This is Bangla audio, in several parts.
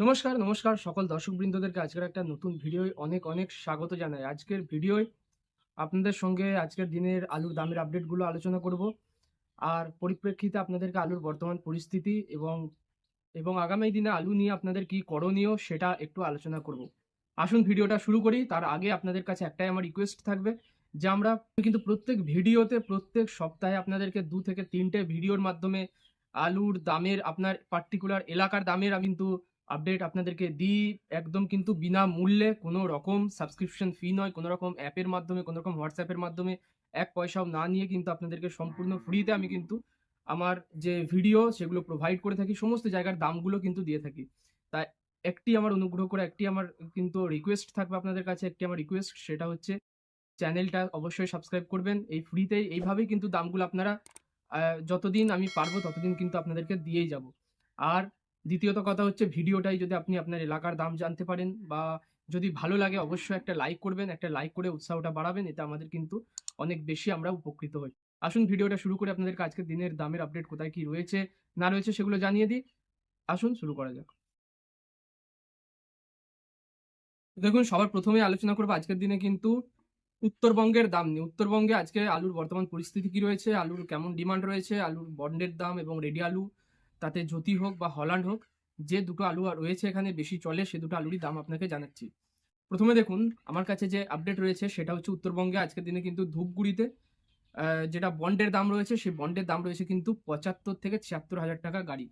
নমস্কার নমস্কার সকল দর্শক বৃন্দদেরকে আজকের একটা নতুন ভিডিও অনেক অনেক স্বাগত জানাই। আজকের ভিডিওয় আপনাদের সঙ্গে আজকের দিনের আলুর দামের আপডেটগুলো আলোচনা করব। আর পরিপ্রেক্ষিতে আপনাদেরকে আলুর বর্তমান পরিস্থিতি এবং এবং আগামী দিনে আলু নিয়ে আপনাদের কি করণীয় সেটা একটু আলোচনা করব। আসুন ভিডিওটা শুরু করি। তার আগে আপনাদের কাছে একটাই আমার রিকোয়েস্ট থাকবে যে আমরা কিন্তু প্রত্যেক ভিডিওতে, প্রত্যেক সপ্তাহে আপনাদেরকে দু থেকে তিনটে ভিডিওর মাধ্যমে আলুর দামের, আপনার পার্টিকুলার এলাকার দামের কিন্তু আপডেট আপনাদেরকে দিই একদম কিন্তু বিনামূল্যে কোনো রকম সাবস্ক্রিপশন ফি নয়, কোনো রকম অ্যাপের মাধ্যমে, কোনো রকম হোয়াটসঅ্যাপের মাধ্যমে। এক পয়সাও না নিয়ে কিন্তু আপনাদেরকে সম্পূর্ণ ফ্রিতে আমি কিন্তু আমার যে ভিডিও সেগুলো প্রোভাইড করে থাকি, সমস্ত জায়গার দামগুলো কিন্তু দিয়ে থাকি। তাই একটি আমার অনুগ্রহ করে একটি আমার কিন্তু রিকোয়েস্ট থাকবে আপনাদের কাছে, একটি আমার রিকোয়েস্ট সেটা হচ্ছে চ্যানেলটা অবশ্যই সাবস্ক্রাইব করবেন। এই ফ্রিতেই এইভাবেই কিন্তু দামগুলো আপনারা যতদিন আমি পারব ততদিন কিন্তু আপনাদেরকে দিয়েই যাব। আর দ্বিতীয়ত কথা হচ্ছে ভিডিওটাই যদি আপনি আপনার এলাকার দাম জানতে পারেন বা যদি ভালো লাগে অবশ্যই একটা লাইক করবেন, একটা লাইক করে উৎসাহটা বাড়াবেন এটা আমাদের কিন্তু অনেক বেশি আমরা উপকৃত হই। আসুন ভিডিওটা শুরু করে আপনাদেরকে আজকের দিনের দামের আপডেট কোথায় কি রয়েছে, না রয়েছে সেগুলো জানিয়ে দিই। আসুন শুরু করা যাক। দেখুন, সবার প্রথমে আলোচনা করব আজকের দিনে কিন্তু উত্তরবঙ্গের দাম নিয়ে। উত্তরবঙ্গে আজকে আলুর বর্তমান পরিস্থিতি কি রয়েছে? আলুর কেমন ডিমান্ড রয়েছে? আলুর বন্ডের দাম এবং রেডি আলু তাতে জ্যোতি হোক বা হল্যান্ড হোক, যে দুটো আলু রয়েছে এখানে বেশি চলে, সে দুটো আলুরই দাম আপনাকে জানাচ্ছি। প্রথমে দেখুন, আমার কাছে যে আপডেট রয়েছে সেটা হচ্ছে উত্তরবঙ্গে আজকের দিনে কিন্তু ধূপগুড়িতে যেটা বন্ডের দাম রয়েছে, সেই বন্ডের দাম রয়েছে কিন্তু পঁচাত্তর থেকে ছিয়াত্তর হাজার টাকা গাড়ি।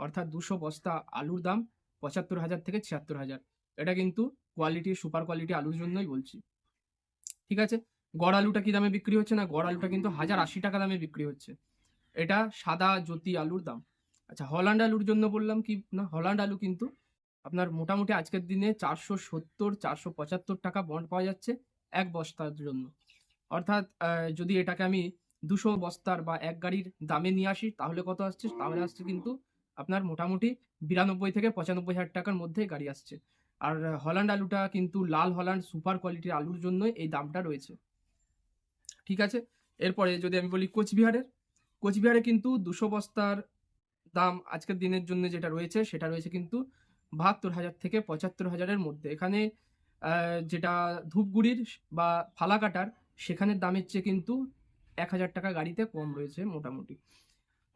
অর্থাৎ দুশো বস্তা আলুর দাম পঁচাত্তর হাজার থেকে ছিয়াত্তর হাজার। এটা কিন্তু কোয়ালিটি সুপার কোয়ালিটি আলুর জন্যই বলছি। ঠিক আছে? গড় আলুটা কি দামে বিক্রি হচ্ছে না? গড় আলুটা কিন্তু হাজার আশি টাকা দামে বিক্রি হচ্ছে। এটা সাদা জ্যোতি আলুর দাম। আচ্ছা হল্যান্ড আলুর জন্য বললাম কি? না হল্যান্ড আলু কিন্তু আপনার মোটামুটি আজকের দিনে চারশো সত্তর, চারশো পঁচাত্তর টাকা বন্ড পাওয়া যাচ্ছে এক বস্তার জন্য। অর্থাৎ যদি এটাকে আমি দুশো বস্তার বা এক গাড়ির দামে নিয়ে আসি, তাহলে কত আসছে? তাহলে আসছে কিন্তু আপনার মোটামুটি বিরানব্বই থেকে পঁচানব্বই হাজার টাকার মধ্যে গাড়ি আসছে। আর হল্যান্ড আলুটা কিন্তু লাল হল্যান্ড সুপার কোয়ালিটির আলুর জন্যই এই দামটা রয়েছে। ঠিক আছে? এরপরে যদি আমি বলি কোচবিহারের, কোচবিহারে কিন্তু দুশো বস্তার দাম আজকের দিনের জন্য যেটা রয়েছে, সেটা রয়েছে কিন্তু বাহাত্তর হাজার থেকে পঁচাত্তর হাজারের মধ্যে। এখানে যেটা ধূপগুড়ির বা ফালাকাটার, সেখানের দামের চেয়ে কিন্তু এক হাজার টাকা গাড়িতে কম রয়েছে মোটামুটি।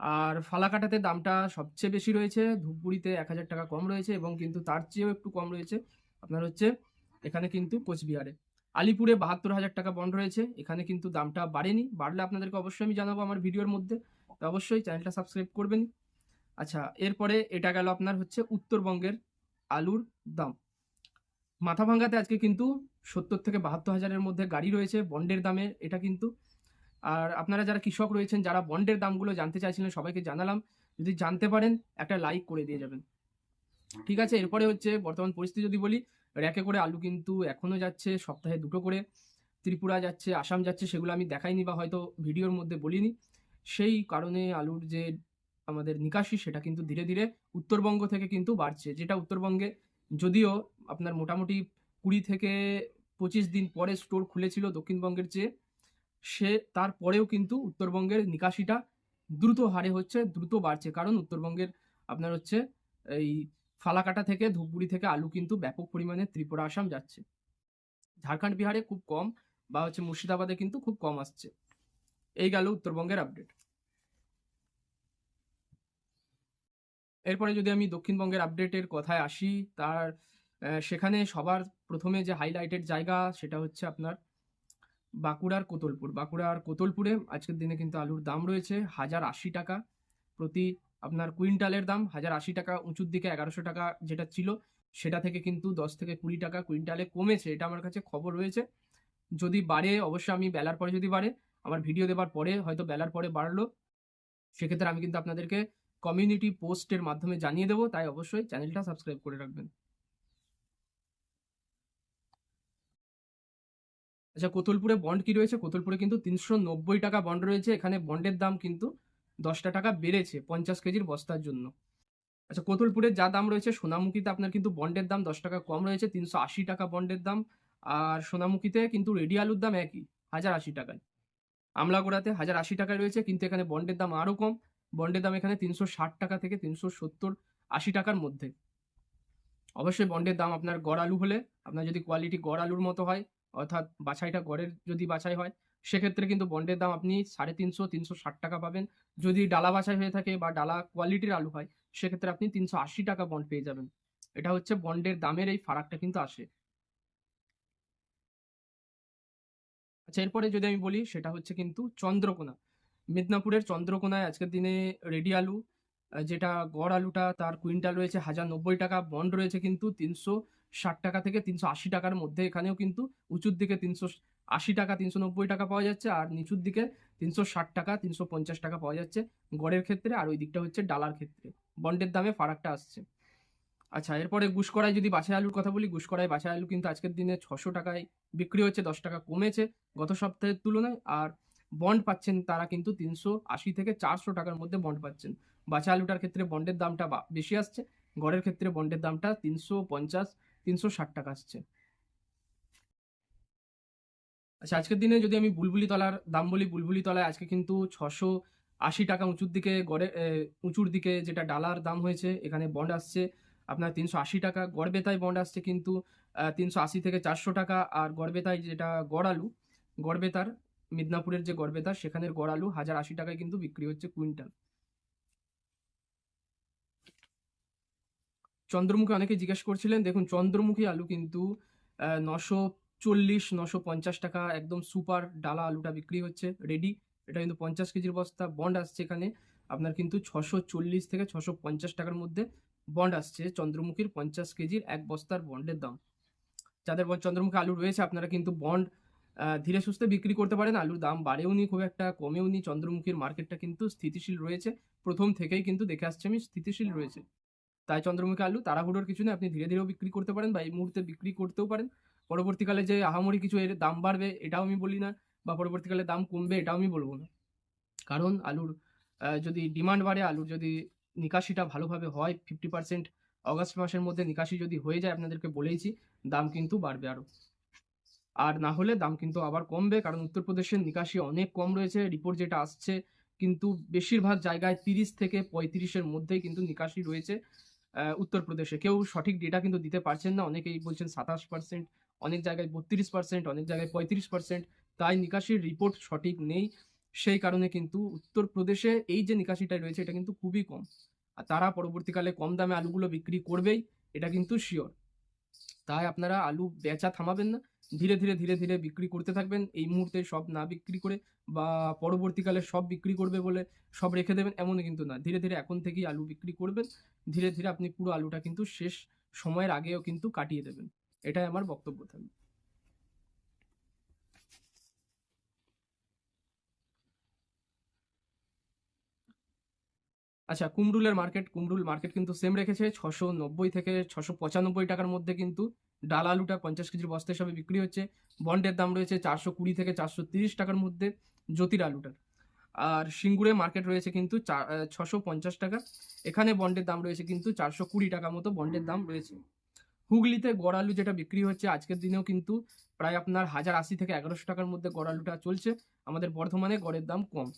আর ফালাকাটাতে দামটা সবচেয়ে বেশি রয়েছে, ধূপগুড়িতে এক হাজার টাকা কম রয়েছে এবং কিন্তু তার চেয়েও একটু কম রয়েছে। আপনার হচ্ছে, এখানে কিন্তু কোচবিহারে। আলিপুরে বাহাত্তর হাজার টাকা বন্ড রয়েছে, এখানে কিন্তু দামটা বাড়েনি। বাড়লে আপনাদেরকে অবশ্যই আমি জানাব আমার ভিডিওর মধ্যে। অবশ্যই চ্যানেলটা সাবস্ক্রাইব করবেন। আচ্ছা এরপরে এটা গেল আপনার হচ্ছে উত্তরবঙ্গের আলুর দাম। মাথা ভাঙ্গাতে আজকে কিন্তু সত্তর থেকে বাহাত্তর হাজারের মধ্যে গাড়ি রয়েছে, বন্ডের দামে এটা কিন্তু। আর আপনারা যারা কৃষক রয়েছেন, যারা বন্ডের দামগুলো জানতে চাইছিলেন, সবাইকে জানালাম। যদি জানতে পারেন, একটা লাইক করে দিয়ে যাবেন। ঠিক আছে, এরপরে হচ্ছে বর্তমান পরিস্থিতি যদি বলি, র্যাকে করে আলু কিন্তু এখনও যাচ্ছে, সপ্তাহে দুটো করে। ত্রিপুরা যাচ্ছে, আসাম যাচ্ছে, সেগুলো আমি দেখাইনি বা হয়তো ভিডিওর মধ্যে বলিনি। সেই কারণে আলুর যে আমাদের নিকাশি সেটা কিন্তু ধীরে ধীরে উত্তরবঙ্গ থেকে কিন্তু বাড়ছে। যেটা উত্তরবঙ্গে যদিও আপনার মোটামুটি কুড়ি থেকে পঁচিশ দিন পরে স্টোর খুলেছিল দক্ষিণবঙ্গের চেয়ে, সে তারপরেও কিন্তু উত্তরবঙ্গের নিকাশিটা দ্রুত হারে হচ্ছে, দ্রুত বাড়ছে। কারণ উত্তরবঙ্গের আপনার হচ্ছে এই ফালাকাটা থেকে, ধূপগুড়ি থেকে আলু কিন্তু ব্যাপক পরিমাণে ত্রিপুরা, আসাম যাচ্ছে। ঝাড়খণ্ড বিহারে খুব কম বা হচ্ছে মুর্শিদাবাদে কিন্তু খুব কম আসছে। এই গেল উত্তরবঙ্গের আপডেট এরপরে যদি আমি দক্ষিণবঙ্গের আপডেটের কথায় আসি, তার সেখানে সবার প্রথমে যে হাইলাইটেড জায়গা সেটা হচ্ছে আপনার বাঁকুড়ার কোতলপুর। বাঁকুড়ার কোতলপুরে আজকের দিনে কিন্তু আলুর দাম রয়েছে হাজার আশি টাকা প্রতি আপনার কুইন্টালের দাম। হাজার আশি টাকা উঁচুর দিকে এগারোশো টাকা যেটা ছিল, সেটা থেকে কিন্তু দশ থেকে কুড়ি টাকা কুইন্টালে কমেছে, এটা আমার কাছে খবর রয়েছে। যদি বাড়ে, অবশ্যই আমি বেলার পরে যদি বাড়ে, আমার ভিডিও দেওয়ার পরে হয়তো বেলার পরে বাড়লো। সেক্ষেত্রে আমি কিন্তু আপনাদেরকে কমিউনিটি পোস্টের মাধ্যমে জানিয়ে দেবো, তাই অবশ্যই চ্যানেলটা সাবস্ক্রাইব করে রাখবেন। আচ্ছা কোতলপুরে বন্ড কি রয়েছে? কোতলপুরে কিন্তু তিনশো নব্বই টাকা বন্ড রয়েছে। এখানে বন্ডের দাম কিন্তু দশটা টাকা বেড়েছে পঞ্চাশ কেজির বস্তার জন্য। আচ্ছা কোতলপুরের যা দাম রয়েছে, সোনামুখীতে আপনার কিন্তু বন্ডের দাম দশ টাকা কম রয়েছে, তিনশো আশি টাকা বন্ডের দাম। আর সোনামুখীতে কিন্তু রেডি আলুর দাম একই, হাজার আশি টাকায়। আমলাগোড়াতে হাজার আশি টাকায় রয়েছে, কিন্তু এখানে বন্ডের দাম আরও কম। বন্ডের দাম এখানে তিনশো ষাট টাকা থেকে তিনশো সত্তর, আশি টাকার মধ্যে। অবশ্যই বন্ডের দাম আপনার গড় আলু হলে, আপনার যদি কোয়ালিটি গড় আলুর মতো হয়, অর্থাৎ বাছাইটা গড়ের যদি বাছাই হয়, সেক্ষেত্রে কিন্তু বন্ডের দাম আপনি সাড়ে তিনশো তিনশো ষাট টাকা পাবেন। যদি ডালা বাছাই হয়ে থাকে বা ডালা কোয়ালিটির আলু হয়, সেক্ষেত্রে আপনি তিনশো আশি টাকা বন্ড পেয়ে যাবেন। এটা হচ্ছে বন্ডের দামের এই ফারাকটা কিন্তু আসে। আচ্ছা এরপরে যদি আমি বলি, সেটা হচ্ছে কিন্তু চন্দ্রকোনা। মেদিনীপুরের চন্দ্রকোনায় আজকের দিনে রেডি আলু যেটা গড় আলুটা, তার কুইন্টাল রয়েছে হাজার নব্বই টাকা, বন্ড রয়েছে কিন্তু তিনশো ষাট টাকা থেকে তিনশো আশি টাকার মধ্যে। এখানেও কিন্তু উঁচুর দিকে তিনশো আশি টাকা, তিনশো নব্বই টাকা পাওয়া যাচ্ছে, আর নিচুর দিকে তিনশো ষাট টাকা, তিনশো পঞ্চাশ টাকা পাওয়া যাচ্ছে গড়ের ক্ষেত্রে, আর ওই দিকটা হচ্ছে ডালার ক্ষেত্রে। বন্ডের দামে ফারাকটা আসছে। আচ্ছা এরপরে গুসকড়ায় যদি বাছাই আলুর কথা বলি গুসকরায় বাছাই আলু কিন্তু আজকের দিনে ছশো টাকায় বিক্রি হচ্ছে, দশ টাকা কমেছে গত সপ্তাহের তুলনায়, আর বন্ড পাচ্ছেন তারা কিন্তু তিনশো আশি থেকে চারশো টাকার মধ্যে বন্ড পাচ্ছেন। বাছা আলুটার ক্ষেত্রে বন্ডের দামটা বেশি আসছে, গড়ের ক্ষেত্রে বন্ডের দামটা তিনশো পঞ্চাশ, তিনশো ষাট টাকা আসছে। আচ্ছা আজকের দিনে যদি আমি বুলবুলি তলার দাম বলি, বুলবুলি তলায় আজকে কিন্তু ছশো আশি টাকা উঁচুর দিকে, গড়ে উঁচুর দিকে যেটা ডালার দাম হয়েছে, এখানে বন্ড আসছে। আপনার তিনশো আশি টাকা গড় বেতায় বন্ড আসছে কিন্তু তিনশো আশি থেকে চারশো টাকা, আর গড় বেতায় যেটা গড় আলু, গড় বেতার মিদনাপুরের যে গড়বেতার সেখানের গড় আলু হাজার আশি টাকায় কিন্তু বিক্রি হচ্ছে কুইন্টাল। চন্দ্রমুখী অনেকে জিজ্ঞেস করছিলেন, দেখুন, চন্দ্রমুখী আলু কিন্তু নশো চল্লিশ, নশো পঞ্চাশ টাকা একদম সুপার ডালা আলুটা বিক্রি হচ্ছে রেডি এটা কিন্তু পঞ্চাশ কেজির বস্তা বন্ড আসছে এখানে। আপনার কিন্তু ছশো চল্লিশ থেকে ছশো পঞ্চাশ টাকার মধ্যে বন্ড আসছে, চন্দ্রমুখীর পঞ্চাশ কেজির এক বস্তার বন্ডের দাম। যাদের চন্দ্রমুখী আলু রয়েছে, আপনারা কিন্তু বন্ড ধীরে সুস্থে বিক্রি করতে পারেন। আলুর দাম বাড়েও নি, খুব একটা কমেও নি। চন্দ্রমুখীর মার্কেটটা কিন্তু স্থিতিশীল রয়েছে। প্রথম থেকেই কিন্তু দেখে আসছে আমি, স্থিতিশীল রয়েছে। তাই চন্দ্রমুখী আলু, তাড়াহুড়োর কিছু নেই। আপনি ধীরে ধীরেও বিক্রি করতে পারেন বা এই মুহূর্তে বিক্রি করতেও পারেন। পরবর্তীকালে যে আহামরি কিছু এর দাম বাড়বে, এটাও আমি বলি না, বা পরবর্তীকালে দাম কমবে, এটাও আমি বলব না। কারণ আলুর যদি ডিমান্ড বাড়ে, আলুর যদি নিকাশিটা ভালোভাবে হয় ফিফটি পার্সেন্ট অগস্ট মাসের মধ্যে নিকাশি যদি হয়ে যায়, আপনাদেরকে বলেইছি, দাম কিন্তু বাড়বে আরও আর না হলে দাম কিন্তু আবার কমবে। কারণ উত্তরপ্রদেশের নিকাশি অনেক কম রয়েছে রিপোর্ট যেটা আসছে। কিন্তু বেশিরভাগ জায়গায় তিরিশ থেকে পঁয়ত্রিশের মধ্যেই কিন্তু নিকাশি রয়েছে উত্তরপ্রদেশে। কেউ সঠিক ডেটা কিন্তু দিতে পারছেন না। অনেকেই বলছেন সাতাশ পার্সেন্ট অনেক জায়গায় বত্রিশ পার্সেন্ট অনেক জায়গায় পঁয়ত্রিশ পার্সেন্ট তাই নিকাশির রিপোর্ট সঠিক নেই। সেই কারণে কিন্তু উত্তরপ্রদেশে এই যে নিকাশিটা রয়েছে, এটা কিন্তু খুবই কম। আর তারা পরবর্তীকালে কম দামে আলুগুলো বিক্রি করবেই, এটা কিন্তু শিওর তাই আপনারা আলু বেচা থামাবেন না। ধীরে ধীরে ধীরে ধীরে বিক্রি করতে থাকবেন। এই মুহূর্তে সব না বিক্রি করে বা পরবর্তীকালে সব বিক্রি করবে বলে সব রেখে দেবেন এমনই কিন্তু না। ধীরে ধীরে এখন থেকেই আলু বিক্রি করবেন। ধীরে ধীরে আপনি পুরো আলুটা কিন্তু শেষ সময়ের আগেও কিন্তু কাটিয়ে দেবেন। এটাই আমার বক্তব্য থাকবে। আচ্ছা কুমরুলের মার্কেট কুমরুল মার্কেট কিন্তু সেম রেখেছে। ছশো নব্বই থেকে ছশো পঁচানব্বই টাকার মধ্যে কিন্তু ডাল আলুটা পঞ্চাশ কেজির বস্তা হিসাবে বিক্রি হচ্ছে। বন্ডের দাম রয়েছে চারশো কুড়ি থেকে চারশো তিরিশ টাকার মধ্যে জ্যোতির আলুটার। আর সিঙ্গুরে মার্কেট রয়েছে কিন্তু ছশো পঞ্চাশ টাকা। এখানে বন্ডের দাম রয়েছে কিন্তু চারশো কুড়ি টাকা মতো বন্ডের দাম রয়েছে। হুগলিতে গড় আলু যেটা বিক্রি হচ্ছে, আজকের দিনেও কিন্তু প্রায় আপনার হাজার আশি থেকে এগারোশো টাকার মধ্যে গড় আলুটা চলছে। আমাদের বর্ধমানে গড়ের দাম কম।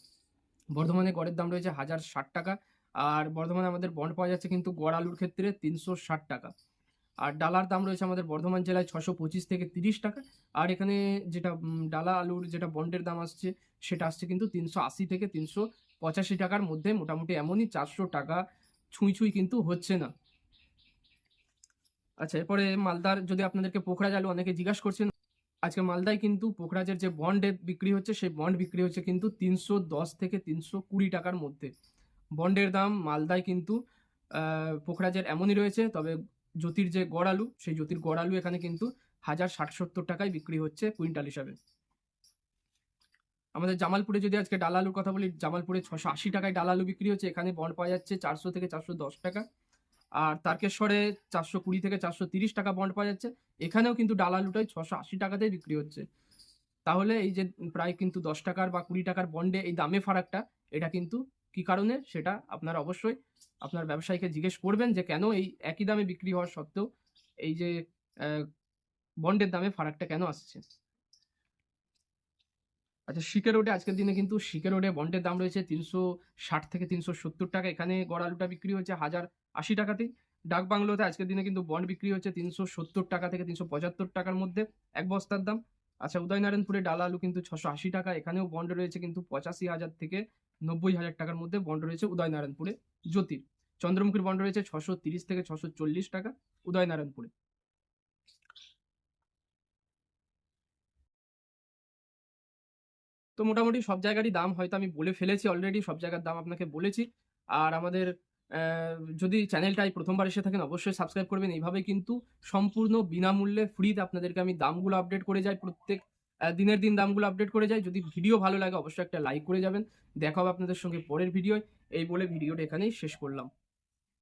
বর্ধমানে গড়ের দাম রয়েছে হাজার ষাট টাকা। আর বর্ধমানে আমাদের বন্ড পাওয়া যাচ্ছে কিন্তু গড় আলুর ক্ষেত্রে তিনশো ষাট টাকা। আর ডালার দাম রয়েছে আমাদের বর্ধমান জেলায় ছশো পঁচিশ থেকে তিরিশ টাকা। আর এখানে যেটা ডালা আলুর যেটা বন্ডের দাম আসছে, সেটা আসছে কিন্তু তিনশো আশি থেকে তিনশো পঁচাশি টাকার মধ্যে। মোটামুটি এমনই চারশো টাকা ছুঁই ছুঁই কিন্তু হচ্ছে না। আচ্ছা এরপরে মালদার, যদি আপনাদেরকে পোখরাজ আলু অনেকে জিজ্ঞাসা করছেন, আজকে মালদায় কিন্তু পোখরাজের যে বন্ডের বিক্রি হচ্ছে, সেই বন্ড বিক্রি হচ্ছে কিন্তু তিনশো দশ থেকে তিনশো কুড়ি টাকার মধ্যে। বন্ডের দাম মালদায় কিন্তু পোখরাজের এমনই রয়েছে, তবে জ্যোতির যে গড় আলু, সেই জ্যোতির গড় আলু এখানে কিন্তু হাজার ষাট সত্তর টাকায় বিক্রি হচ্ছে কুইন্টাল হিসাবে। আমাদের জামালপুরে যদি আজকে ডাল আলুর কথা বলি, জামালপুরে ছশো আশি টাকায় ডাল আলু বিক্রি হচ্ছে, এখানে বন্ড পাওয়া যাচ্ছে চারশো থেকে চারশো দশ টাকা। আর তারকেশ্বরে চারশো কুড়ি থেকে চারশো তিরিশ টাকা বন্ড পাওয়া যাচ্ছে, এখানেও কিন্তু ডাল আলুটাই ছশো আশি টাকাতেই বিক্রি হচ্ছে। তাহলে এই যে প্রায় কিন্তু দশ টাকার বা কুড়ি টাকার বন্ডে এই দামে ফারাকটা, এটা কিন্তু কি কারণে? সেটা আপনারা অবশ্যই আপনার ব্যবসায়ীকে জিজ্ঞেস করবেন যে, কেন এই একই দামে বিক্রি হওয়ার সত্ত্বেও এই যে বন্ডের দামে ফারাকটা কেন আসছে? আচ্ছা শিকে রোডে আজকের দিনে কিন্তু শিকে রোডে বন্ডের দাম রয়েছে তিনশো ষাট থেকে তিনশো সত্তর টাকা। এখানে গড় আলুটা বিক্রি হচ্ছে হাজার আশি টাকাতেই। ডাক বাংলোতে আজকের দিনে কিন্তু বন্ড বিক্রি হচ্ছে তিনশো সত্তর টাকা থেকে তিনশো পঁচাত্তর টাকার মধ্যে এক বস্তার দাম। আচ্ছা উদয়নারায়ণপুরে ডালা আলু কিন্তু ছশো আশি টাকা। এখানেও বন্ড রয়েছে কিন্তু পঁচাশি হাজার থেকে নব্বই হাজার টাকার মধ্যে বন্ড রয়েছে উদয়নারায়ণপুরে, জ্যোতির। চন্দ্রমুখীর বন্ড রয়েছে ছশো তিরিশ থেকে ছশো চল্লিশ টাকা উদয়নারায়ণপুরে। তো মোটামুটি সব জায়গারই দাম হয়তো আমি বলে ফেলেছি অলরেডি সব জায়গার দাম আপনাকে বলেছি। আর আমাদের যদি চ্যানেলটাই প্রথমবার এসে থাকেন অবশ্যই সাবস্ক্রাইব করবেন। এইভাবে কিন্তু সম্পূর্ণ বিনামূল্যে ফ্রিতে আপনাদেরকে আমি দামগুলো আপডেট করে যাই প্রত্যেক দিনের দিন দামগুলো আপডেট করে যায়। যদি ভিডিও ভালো লাগে, অবশ্যই একটা লাইক করে যাবেন। দেখা হবে আপনাদের সঙ্গে পরের ভিডিও এই বলে ভিডিওটা এখানেই শেষ করলাম।